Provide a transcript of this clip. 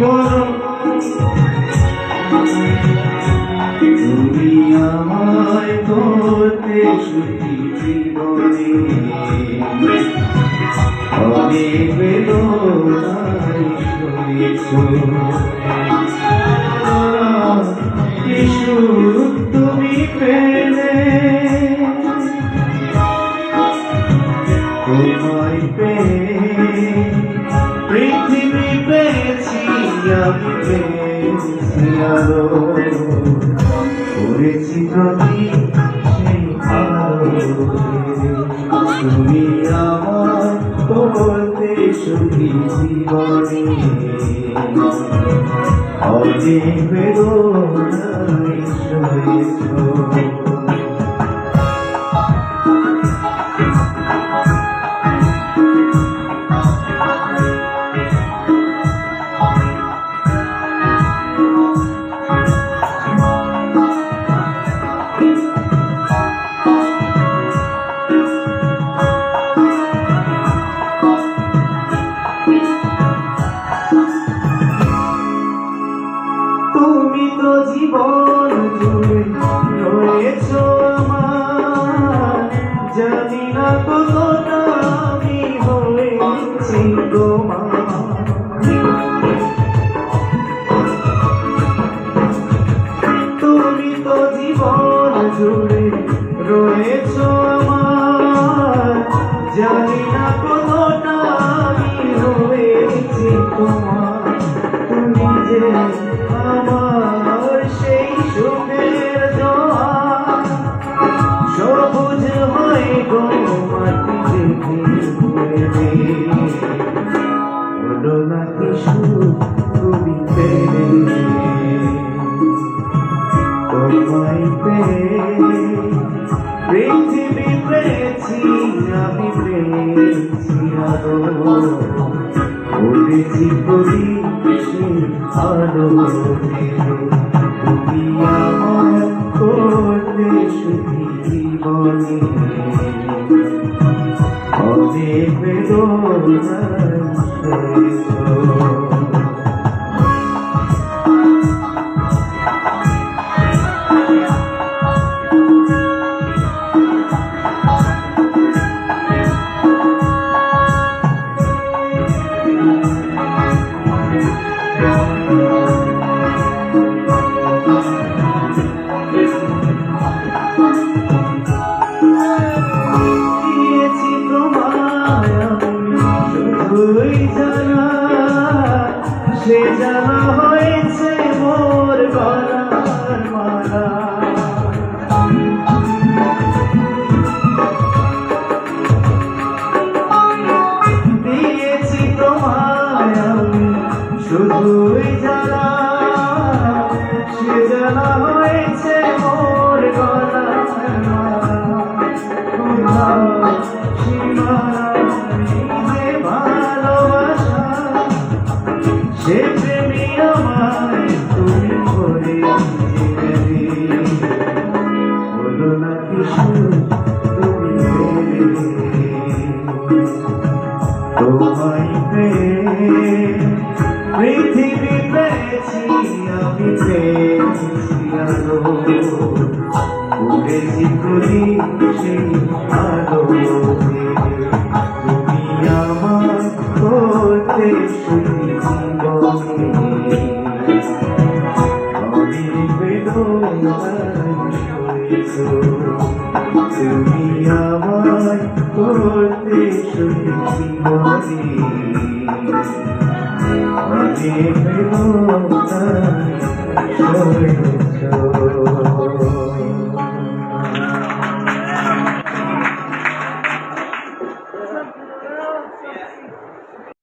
বড় তুমি আমায় করতে সুখী জীবনে অনেক বেদনায় তুমি পেলে তোমায় পেয়ে পেয়েছি আলো করেছি প্রতি সেই আলো তুমি আমার করতে সুখী জীবনে অনেক বেদনায় সয়েছ জীবন জুড়ে রয়েছ আমার। জানি না কতটা আমি হয়েছি তোমার তুমি তো জীবন জুড়ে রয়েছ আমার। জানি না পেয়ে পৃথিবী পেয়েছি আমি পেয়েছি আলো। উঠেছি করি আলো। তুমি আমার করলে সুখী জীবনে। সে জানা হয়েছে মোর গলার মালা। দিয়েছি তোমায় আমি শুধুই তোমায় পেয়ে পৃথিবী পেয়েছি, আমি পেয়েছি আলো। উঠেছি করি সেই আলো তুমি আমার করতে সুখী জীবনে আমি বেদনায় করেছ তুমি আমায় করতে শুনেছি বলি আমি প্রেম সরে